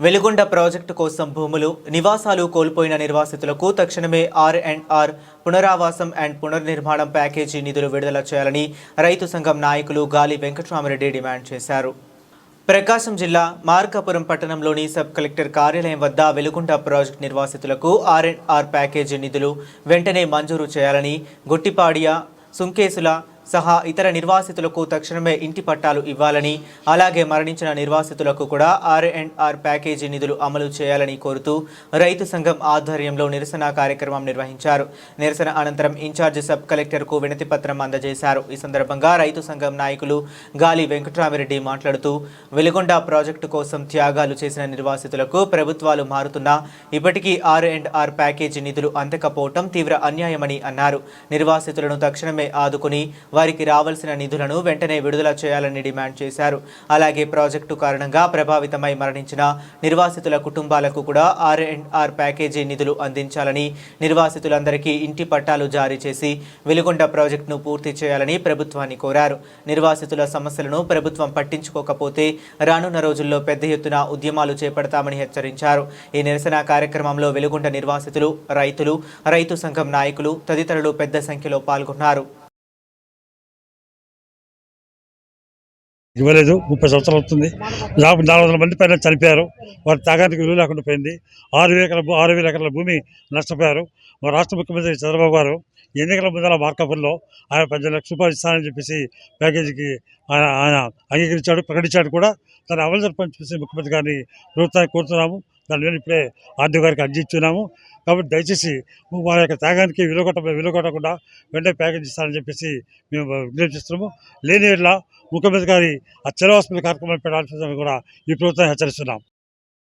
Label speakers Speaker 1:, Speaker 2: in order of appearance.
Speaker 1: Veligonda project కోసం భూములు నివాసాలు కోల్పోయిన నిర్వాసితులకు తక్షణమే ఆర్ అండ్ ఆర్ పునరావాసం అండ్ పునర్నిర్మాణం ప్యాకేజీ నిధులు విడుదల చేయాలని రైతు సంఘం నాయకులు గాలి వెంకటరామరెడ్డి డిమాండ్ చేశారు. ప్రకాశం జిల్లా మార్కాపురం పట్టణంలోని సబ్ కలెక్టర్ కార్యాలయం వద్ద వెలుగుంట ప్రాజెక్టు నిర్వాసితులకు ఆర్ అండ్ ఆర్ ప్యాకేజీ నిధులు వెంటనే మంజూరు చేయాలని గుట్టిపాడియ సుంకేసుల సహా ఇతర నిర్వాసితులకు తక్షణమే ఇంటి పట్టాలు ఇవ్వాలని అలాగే మరణించిన నిర్వాసితులకు కూడా ఆర్ అండ్ ఆర్ ప్యాకేజీ నిధులు అమలు చేయాలని కోరుతూ రైతు సంఘం ఆధ్వర్యంలో నిరసన కార్యక్రమం నిర్వహించారు. నిరసన అనంతరం ఇన్ఛార్జ్ సబ్ కలెక్టర్కు వినతి పత్రం అందజేశారు. ఈ సందర్భంగా రైతు సంఘం నాయకులు గాలి వెంకటరామిరెడ్డి మాట్లాడుతూ వెలుగొండ ప్రాజెక్టు కోసం త్యాగాలు చేసిన నిర్వాసితులకు ప్రభుత్వాలు మారుతున్నా ఇప్పటికీ ఆర్ అండ్ ఆర్ ప్యాకేజీ నిధులు అందకపోవటం తీవ్ర అన్యాయమని అన్నారు. నిర్వాసితులను తక్షణమే ఆదుకుని వారికి రావాల్సిన నిధులను వెంటనే విడుదల చేయాలని డిమాండ్ చేశారు. అలాగే ప్రాజెక్టు కారణంగా ప్రభావితమై మరణించిన నిర్వాసితుల కుటుంబాలకు కూడా ఆర్ అండ్ ఆర్ ప్యాకేజీ నిధులు అందించాలని నిర్వాసితులందరికీ ఇంటి పట్టాలు జారీ చేసి వెలుగొండ ప్రాజెక్టును పూర్తి చేయాలని ప్రభుత్వాన్ని కోరారు. నిర్వాసితుల సమస్యలను ప్రభుత్వం పట్టించుకోకపోతే రానున్న రోజుల్లో పెద్ద ఎత్తున ఉద్యమాలు చేపడతామని హెచ్చరించారు. ఈ నిరసన కార్యక్రమంలో వెలుగొండ నిర్వాసితులు రైతులు రైతు సంఘం నాయకులు తదితరులు పెద్ద సంఖ్యలో పాల్గొన్నారు.
Speaker 2: ఇవ్వలేదు. ముప్పై సంవత్సరాలు అవుతుంది. నాకు నాలుగు వందల మంది పైన చనిపోయారు. వారి తాగానికి విలువ లేకుండా పోయింది. ఆరు వేల ఎకరాల ఆరు వేల ఎకరాల భూమి నష్టపోయారు. మా రాష్ట్ర ముఖ్యమంత్రి చంద్రబాబు గారు ఎన్నికల ముందర మార్కాపురంలో ఆయన పద్దెనిమిది లక్షల రూపాయలు ఇస్తానని చెప్పేసి ప్యాకేజీకి ఆయన ఆయన అంగీకరించాడు ప్రకటించాడు కూడా. తన అమలు జరపని చెప్పేసి ముఖ్యమంత్రి గారిని ప్రభుత్వాన్ని కోరుతున్నాము. దాని మీద ఇప్పుడే ఆర్డీ గారికి అర్జీ ఇచ్చున్నాము. కాబట్టి దయచేసి వారి యొక్క త్యాగానికి విలువ కొట్ట విలువ కొట్టకుండా వెంటనే ప్యాకేజ్ ఇస్తారని చెప్పేసి మేము విజ్ఞప్తిస్తున్నాము. లేని ఎట్లా ముఖ్యమంత్రి గారి అత్యవసర కార్యక్రమాలు పెట్టాల్సిందని కూడా ఈ ప్రభుత్వం హెచ్చరిస్తున్నాం.